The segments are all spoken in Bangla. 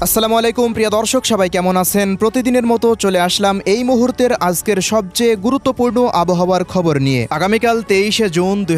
আসসালামু আলাইকুম, প্রিয় দর্শক, সবাই কেমন আছেন? প্রতিদিনের মতো চলে আসলাম এই মুহূর্তের আজকের সবচেয়ে গুরুত্বপূর্ণ আবহাওয়ার খবর নিয়ে। আগামীকাল তেইশে জুন দুই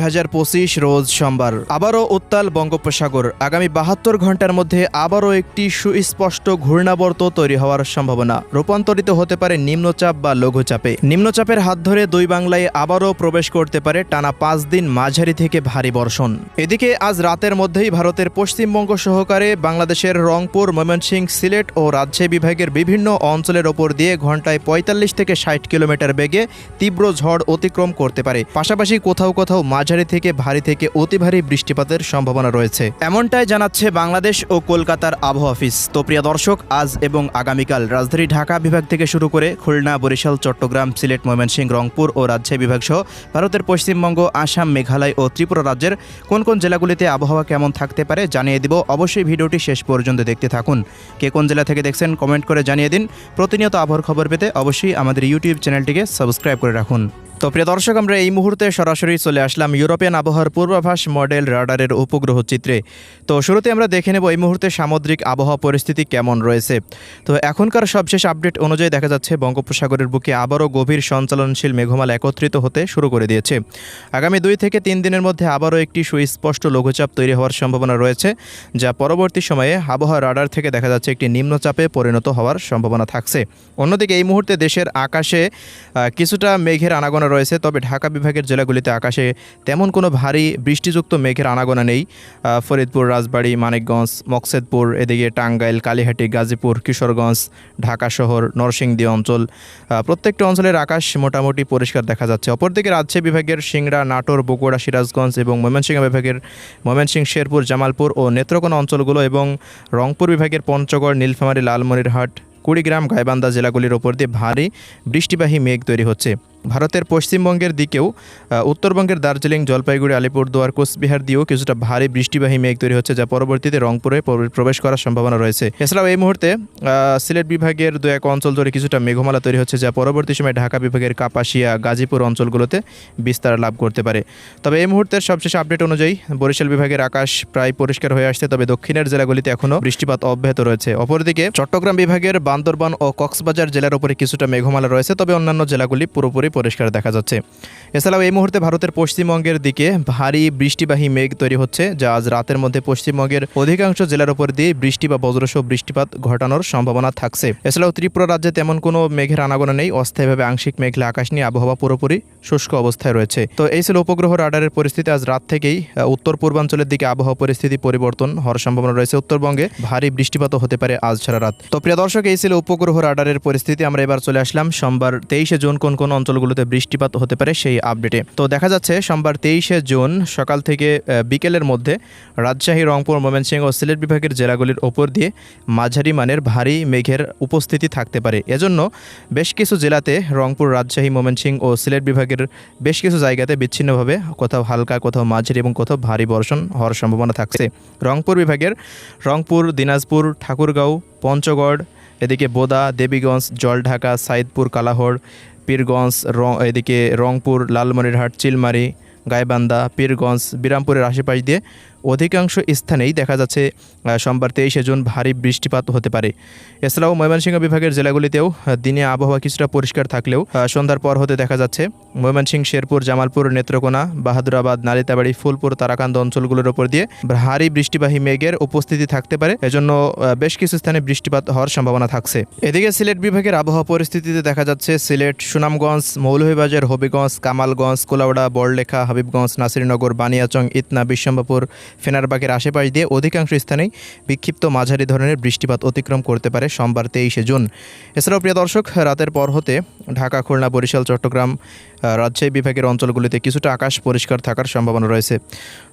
রোজ সোমবার। আবারও উত্তাল বঙ্গোপসাগর। আগামী বাহাত্তর ঘণ্টার মধ্যে আবারও একটি সুস্পষ্ট ঘূর্ণাবর্ত তৈরি হওয়ার সম্ভাবনা। রূপান্তরিত হতে পারে নিম্নচাপ বা লঘুচাপে। নিম্নচাপের হাত ধরে দুই বাংলায় আবারও প্রবেশ করতে পারে টানা পাঁচ দিন মাঝারি থেকে ভারী বর্ষণ। এদিকে আজ রাতের মধ্যেই ভারতের পশ্চিমবঙ্গ সহকারে বাংলাদেশের রংপুর, ময়মনসিংহ সিলেট ও রাজশাহী বিভাগের বিভিন্ন অঞ্চলের ওপর দিয়ে ঘন্টায় পঁয়তাল্লিশ থেকে ষাট কিলোমিটার বেগে তীব্র ঝড় অতিক্রম করতে পারে। পাশাপাশি কোথাও কোথাও মাঝারি থেকে ভারী থেকে অতি ভারী বৃষ্টিপাতের সম্ভাবনা রয়েছে। এমনটাই জানাচ্ছে বাংলাদেশ ও কলকাতার আবহাওয়া অফিস। তো প্রিয় দর্শক, আজ এবং আগামীকাল রাজধানী ঢাকা বিভাগ থেকে শুরু করে খুলনা, বরিশাল, চট্টগ্রাম, সিলেট, ময়মনসিংহ, রংপুর ও রাজশাহী বিভাগ সহ ভারতের পশ্চিমবঙ্গ, আসাম, মেঘালয় ও ত্রিপুরা রাজ্যের কোন কোন জেলাগুলিতে আবহাওয়া কেমন থাকতে পারে জানিয়ে দিব। অবশ্যই ভিডিওটি শেষ পর্যন্ত দেখতে থাকুন। কে কোন জেলা থেকে দেখছেন কমেন্ট করে জানিয়ে দিন। প্রতিনিয়ত আবহাওয়ার খবর পেতে অবশ্যই আমাদের ইউটিউব চ্যানেলটিকে সাবস্ক্রাইব করে রাখুন। তো প্রিয় দর্শক, আমরা এই মুহূর্তে সরাসরি চলে আসলাম ইউরোপিয়ান আবহাওয়ার পূর্বাভাস মডেল রাডারের উপগ্রহ চিত্রে তো শুরুতে আমরা দেখে নেব এই মুহূর্তে সামুদ্রিক আবহাওয়া পরিস্থিতি কেমন রয়েছে। তো এখনকার সবশেষ আপডেট অনুযায়ী দেখা যাচ্ছে, বঙ্গোপসাগরের বুকে আবারও গভীর সঞ্চালনশীল মেঘমালা একত্রিত হতে শুরু করে দিয়েছে। আগামী দুই থেকে তিন দিনের মধ্যে আবারও একটি সুস্পষ্ট লঘুচাপ তৈরি হওয়ার সম্ভাবনা রয়েছে, যা পরবর্তী সময়ে আবহাওয়া রাডার থেকে দেখা যাচ্ছে একটি নিম্নচাপে পরিণত হওয়ার সম্ভাবনা থাকছে। অন্যদিকে এই মুহূর্তে দেশের আকাশে কিছুটা মেঘের আনাগোনা রয়েছে, তবে ঢাকা বিভাগের জেলাগুলিতে আকাশে তেমন কোনো ভারী বৃষ্টিযুক্ত মেঘের আনাগোনা নেই। ফরিদপুর, রাজবাড়ী, মানিকগঞ্জ, মকসেদপুর, এদিকে টাঙ্গাইল, কালীহাটি, গাজীপুর, কিশোরগঞ্জ, ঢাকা শহর, নরসিংদী অঞ্চল প্রত্যেকটা অঞ্চলের আকাশ মোটামুটি পরিষ্কার দেখা যাচ্ছে। অপরদিকে রাজশাহী বিভাগের সিংড়া, নাটোর, বগুড়া, সিরাজগঞ্জ এবং ময়মনসিংহ বিভাগের ময়মনসিংহ, শেরপুর, জামালপুর ও নেত্রকোনা অঞ্চলগুলো এবং রংপুর বিভাগের পঞ্চগড়, নীলফামারী, লালমনিরহাট, কুড়িগ্রাম, গাইবান্ধা জেলাগুলির ওপর দিয়ে ভারী বৃষ্টিবাহী মেঘ তৈরি হচ্ছে। ভারতের পশ্চিমবঙ্গের দিকেও উত্তরবঙ্গের দার্জিলিং, জলপাইগুড়ি, আলিপুরদুয়ার, কোচবিহার দিয়েও কিছুটা ভারী বৃষ্টিবাহী মেঘ তৈরি হচ্ছে, যা পরবর্তীতে রংপুরে প্রবেশ করার সম্ভাবনা রয়েছে। এছাড়াও এই মুহূর্তে সিলেট বিভাগের দু এক অঞ্চল জুড়ে কিছুটা মেঘমালা তৈরি হচ্ছে, যা পরবর্তী সময়ে ঢাকা বিভাগের কাপাসিয়া, গাজীপুর অঞ্চলগুলোতে বিস্তার লাভ করতে পারে। তবে এই মুহূর্তের সবশেষ আপডেট অনুযায়ী, বরিশাল বিভাগের আকাশ প্রায় পরিষ্কার হয়ে আসছে, তবে দক্ষিণের জেলাগুলিতে এখনও বৃষ্টিপাত অব্যাহত রয়েছে। অপরদিকে, চট্টগ্রাম বিভাগের বান্দরবান ও কক্সবাজার জেলার উপরে কিছুটা মেঘমালা রয়েছে, তবে অন্যান্য জেলাগুলি পুরোপুরি পরিষ্কার দেখা যাচ্ছে। এছাড়াও এই মুহূর্তে ভারতের পশ্চিমবঙ্গের দিকে ভারী বৃষ্টিবাহী মেঘ তৈরি হচ্ছে, যা আজ রাতের মধ্যে পশ্চিমবঙ্গের অধিকাংশ জেলার উপর দিয়ে বৃষ্টি বা বজ্রসহ বৃষ্টিপাত ঘটানোর সম্ভাবনা থাকছে। এছাড়াও ত্রিপুরা রাজ্যে তেমন কোনো মেঘের আনাগোনা নেই, অস্থায়ীভাবে আংশিক মেঘলা আকাশ নিয়ে আবহাওয়া পুরোপুরি শুষ্ক অবস্থায় রয়েছে। তো এই ছিল উপগ্রহ রাডারের পরিস্থিতি, আজ রাত থেকেই উত্তর পূর্বাঞ্চলের দিকে আবহাওয়া পরিস্থিতি পরিবর্তন হওয়ার সম্ভাবনা রয়েছে। উত্তরবঙ্গে ভারী বৃষ্টিপাতও হতে পারে আজ সারা রাত। তো প্রিয় দর্শক, এই ছিল উপগ্রহ রাডারের পরিস্থিতি, আমরা এবার চলে আসলাম। সোমবার তেইশে জুন কোন কোন অঞ্চলগুলোতে বৃষ্টিপাত হতে পারে সেই আপডেটে তো দেখা যাচ্ছে সোমবার তেইশে জুন সকাল থেকে বিকেলের মধ্যে রাজশাহী, রংপুর, ময়মনসিংহ ও সিলেট বিভাগের জেলাগুলির ওপর দিয়ে মাঝারি মানের ভারী মেঘের উপস্থিতি থাকতে পারে। এজন্য বেশ কিছু জেলাতে রংপুর, রাজশাহী, ময়মনসিংহ ও সিলেট বিভাগের বেশ কিছু জায়গাতে বিচ্ছিন্নভাবে কোথাও হালকা, কোথাও মাঝারি এবং কোথাও ভারী বর্ষণ হওয়ার সম্ভাবনা থাকছে। রংপুর বিভাগের রংপুর, দিনাজপুর, ঠাকুরগাঁও, পঞ্চগড়, এদিকে বোদা, দেবীগঞ্জ, জলঢাকা, সাইদপুর, কালাহড় পীরগঞ্জ রং এদিকে রংপুর লালমনিরহাট চিলমারি গাইবান্ধা পীরগঞ্জ বিরামপুরের আশেপাশ দিয়ে অধিকাংশ স্থানেই দেখা যাচ্ছে সোমবার তেইশে জুন ভারী বৃষ্টিপাত হতে পারে। এছাড়াও ময়মনসিংহ বিভাগের জেলাগুলিতেও দিনে আবহাওয়া কিছুটা পরিষ্কার থাকলেও সন্ধ্যার পর হতে দেখা যাচ্ছে, ময়মনসিংহ, শেরপুর, জামালপুর, নেত্রকোনা, বাহাদুরাবাদ, নালিতাবাড়ি, ফুলপুর, তারাকান্দ অঞ্চলগুলোর উপর দিয়ে ভারী বৃষ্টিবাহী মেঘের উপস্থিতি থাকতে পারে। এজন্য বেশ কিছু স্থানে বৃষ্টিপাত হওয়ার সম্ভাবনা থাকছে। এদিকে সিলেট বিভাগের আবহাওয়া পরিস্থিতিতে দেখা যাচ্ছে, সিলেট, সুনামগঞ্জ, মৌলভীবাজার, হবিগঞ্জ, কামালগঞ্জ, কোলাউড়া, বড়লেখা, হাবিবগঞ্জ, নাসিরনগর, বানিয়াচং, ইতনা বিশ্বম্বপুর ফেনারবাগের আশেপাশ দিয়ে অধিকাংশ স্থানেই বিক্ষিপ্ত মাঝারি ধরনের বৃষ্টিপাত অতিক্রম করতে পারে সোমবার তেইশে জুন। এছাড়াও, প্রিয় দর্শক, রাতের পর হতে ঢাকা, খুলনা, বরিশাল, চট্টগ্রাম রাজশাহী বিভাগের অঞ্চলগুলিতে কিছুটা আকাশ পরিষ্কার থাকার সম্ভাবনা রয়েছে।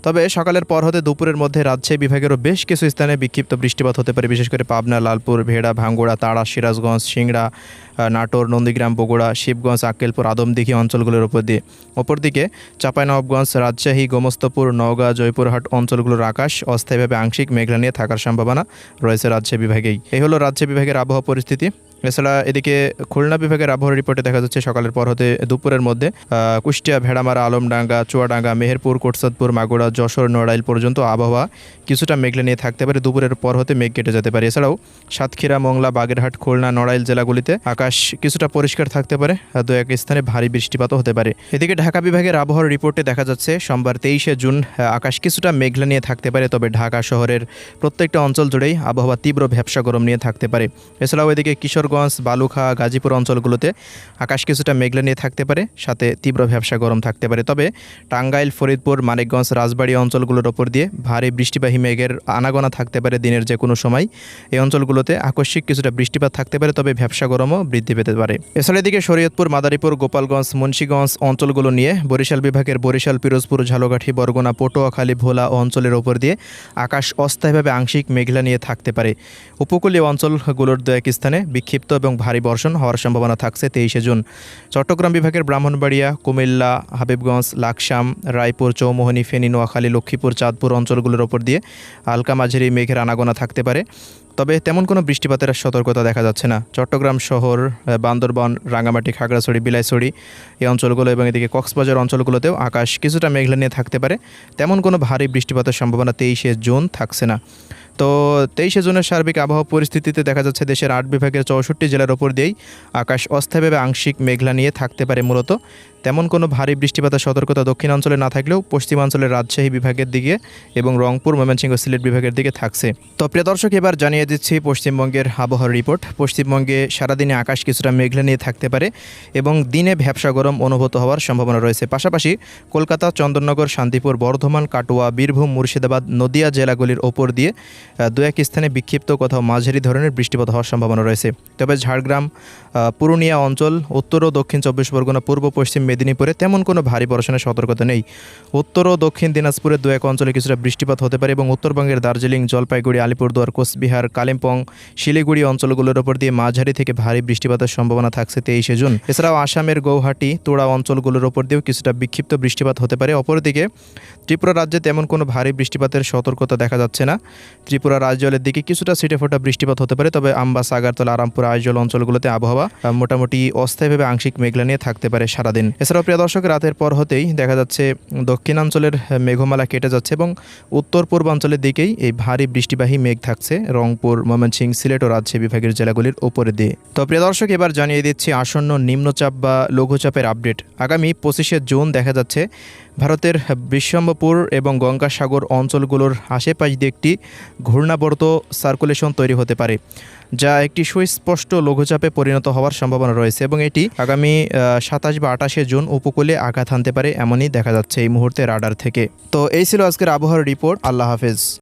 তবে সকালের পর হতে দুপুরের মধ্যে রাজশাহী বিভাগেরও বেশ কিছু স্থানে বিক্ষিপ্ত বৃষ্টিপাত হতে পারে, বিশেষ করে পাবনা, লালপুর, ভেড়া, ভাঙ্গুড়া, তাড়া, সিরাজগঞ্জ, সিংড়া নাটোর, নন্দীগ্রাম, বগুড়া, শিবগঞ্জ, আক্কেলপুর, আদমদিঘি অঞ্চলগুলোর উপর দিয়ে। অপরদিকে চাঁপাইনবাবগঞ্জ, রাজশাহী, গোমস্তপুর, নওগাঁ, জয়পুরহাট অঞ্চলগুলোর আকাশ অস্থায়ীভাবে আংশিক মেঘলা নিয়ে থাকার সম্ভাবনা রয়েছে রাজ্য বিভাগেই। এই হলো রাজ্য বিভাগের আবহাওয়া পরিস্থিতি। এছাড়া এদিকে খুলনা বিভাগের আবহাওয়া রিপোর্টে দেখা যাচ্ছে সকালের পর হতে দুপুরের মধ্যে কুষ্টিয়া, ভেড়ামারা, আলমডাঙ্গা, চুয়াডাঙ্গা, মেহেরপুর, কোটসাদপুর, মাগুরা, যশোর, নড়াইল পর্যন্ত আবহাওয়া কিছুটা মেঘলে নিয়ে থাকতে পারে। দুপুরের পর হতে মেঘ কেটে যেতে পারে। এছাড়াও সাতক্ষীরা, মংলা, বাগেরহাট, খুলনা, নড়াইল জেলাগুলিতে আকাশ কিছুটা পরিষ্কার থাকতে পারে দু এক স্থানে ভারী বৃষ্টিপাতও হতে পারে। এদিকে ঢাকা বিভাগের আবহাওয়ার রিপোর্টে দেখা যাচ্ছে, সোমবার তেইশে জুন আকাশ কিছুটা মেঘলা নিয়ে থাকতে পারে, তবে ঢাকা শহরের প্রত্যেকটা অঞ্চল জুড়েই আবহাওয়া তীব্র ভ্যাবসা গরম নিয়ে থাকতে পারে। এছাড়াও এদিকে কিশোরগঞ্জ বালুখা গাজীপুর অঞ্চলগুলোতে আকাশ কিছুটা মেঘলা নিয়ে থাকতে পারে, সাথে তীব্র ভ্যাবসা গরম থাকতে পারে। তবে টাঙ্গাইল, ফরিদপুর, মানিকগঞ্জ, রাজবাড়ী অঞ্চলগুলোর ওপর দিয়ে ভারী বৃষ্টিবাহী মেঘের আনাগোনা থাকতে পারে দিনের যে কোনো সময়। এই অঞ্চলগুলোতে আকস্মিক কিছুটা বৃষ্টিপাত থাকতে পারে, তবে ব্যবসা গরমও বৃদ্ধি পেতে পারে। এছাড়া এদিকে শরীয়তপুর, মাদারীপুর, গোপালগঞ্জ, মুন্সীগঞ্জ অঞ্চলগুলো নিয়ে বরিশাল বিভাগের বরিশাল, পিরোজপুর, ঝালকাঠি, বরগুনা, পটুয়াখালী, ভোলা অঞ্চলের ওপর দিয়ে আকাশ অস্থায়ীভাবে আংশিক মেঘলা নিয়ে থাকতে পারে। উপকূলীয় অঞ্চলগুলোর দু এক স্থানে বিক্ষিপ্ত এবং ভারী বর্ষণ হওয়ার সম্ভাবনা থাকছে তেইশে জুন। চট্টগ্রাম বিভাগের ব্রাহ্মণবাড়িয়া, কুমিল্লা, হাবিবগঞ্জ, লাকসাম, রায়পুর, চৌমোহনী, ফেনী, নোয়াখালী, লক্ষ্মীপুর, চাঁদপুর অঞ্চলগুলোর ওপর দিয়ে হালকা মাঝারি মেঘের আনাগোনা থাকতে পারে। তবে তেমন কোনো বৃষ্টিপাতের সতর্কতা দেখা যাচ্ছে না। চট্টগ্রাম শহর বান্দরবন রাঙামাটি খাগড়াছড়ি, বিলাইছড়ি এই অঞ্চলগুলো এবং এদিকে কক্সবাজার অঞ্চলগুলোতেও আকাশ কিছুটা মেঘলা নিয়ে থাকতে পারে। তেমন কোনো ভারী বৃষ্টিপাতের সম্ভাবনা তেইশে জুন থাকছে না। তো তেইশে জুনের সার্বিক আবহাওয়া পরিস্থিতিতে দেখা যাচ্ছে দেশের আট বিভাগের চৌষট্টি জেলার ওপর দিয়েই আকাশ অস্থায়ীভাবে আংশিক মেঘলা নিয়ে থাকতে পারে মূলত। তেমন কোনো ভারী বৃষ্টিপাতের সতর্কতা দক্ষিণাঞ্চলে না থাকলেও পশ্চিমাঞ্চলের রাজশাহী বিভাগের দিকে এবং রংপুর, ময়মনসিংহ, সিলেট বিভাগের দিকে থাকছে। তো প্রিয় দর্শক, এবার জানিয়ে দিচ্ছি পশ্চিমবঙ্গের আবহাওয়ার রিপোর্ট। পশ্চিমবঙ্গে সারাদিনে আকাশ কিছুটা মেঘলা নিয়ে থাকতে পারে এবং দিনে ভ্যাবসা গরম অনুভূত হওয়ার সম্ভাবনা রয়েছে। পাশাপাশি কলকাতা, চন্দননগর, শান্তিপুর, বর্ধমান, কাটোয়া, বীরভূম, মুর্শিদাবাদ, নদিয়া জেলাগুলির ওপর দিয়ে দু এক স্থানে বিক্ষিপ্ত কোথাও মাঝারি ধরনের বৃষ্টিপাত হওয়ার সম্ভাবনা রয়েছে। তবে ঝাড়গ্রাম পুরুলিয়া অঞ্চল, উত্তর ও দক্ষিণ চব্বিশ পরগনা, পূর্ব পশ্চিম মেদিনীপুরে তেমন কোনো ভারী বর্ষণের সতর্কতা নেই। উত্তর ও দক্ষিণ দিনাজপুরের দু এক অঞ্চলে কিছুটা বৃষ্টিপাত হতে পারে এবং উত্তরবঙ্গের দার্জিলিং, জলপাইগুড়ি, আলিপুরদুয়ার, কোচবিহার, কালিম্পং, শিলিগুড়ি অঞ্চলগুলোর ওপর দিয়ে মাঝারি থেকে ভারী বৃষ্টিপাতের সম্ভাবনা থাকছে তেইশে জুন। এছাড়াও আসামের গৌহাটি, তোড়া অঞ্চলগুলোর ওপর দিয়েও কিছুটা বিক্ষিপ্ত বৃষ্টিপাত হতে পারে। অপরদিকে ত্রিপুরা রাজ্যে তেমন কোনো ভারী বৃষ্টিপাতের সতর্কতা দেখা যাচ্ছে না। ত্রিপুরা রাজ্যলের দিকে কিছুটা ছিটে ফোটা বৃষ্টিপাত হতে পারে, তবে আম্বাস আগারতলা আরামপুর, আইজল অঞ্চলগুলোতে আবহাওয়া মোটামুটি অস্থায়ীভাবে আংশিক মেঘলা নিয়ে থাকতে পারে সারাদিন। এছাড়াও প্রিয় দর্শক, রাতের পর হতেই দেখা যাচ্ছে দক্ষিণাঞ্চলের মেঘমালা কেটে যাচ্ছে এবং উত্তর পূর্বাঞ্চলের দিকেই এই ভারী বৃষ্টিবাহী মেঘ থাকছে রংপুর ময়মনসিংহ সিলেট ও রাজশাহী বিভাগের জেলাগুলির ওপরে দিয়ে তো প্রিয় দর্শক, এবার জানিয়ে দিচ্ছি আসন্ন নিম্নচাপ বা লঘুচাপের আপডেট। আগামী পঁচিশে জুন দেখা যাচ্ছে ভারতের বিশ্বম্বপুর এবং গঙ্গাসাগর অঞ্চলগুলোর আশেপাশ দিয়ে একটি ঘূর্ণাবর্ত সার্কুলেশন তৈরি হতে পারে, যা একটি সুস্পষ্ট লঘুচাপে পরিণত হওয়ার সম্ভাবনা রয়েছে এবং এটি আগামী সাতাশ বা আঠাশে জুন উপকূলে আঘাত হানতে পারে, এমনই দেখা যাচ্ছে এই মুহূর্তে রাডার থেকে। তো এই ছিল আজকের আবহাওয়ার রিপোর্ট, আল্লাহ হাফেজ।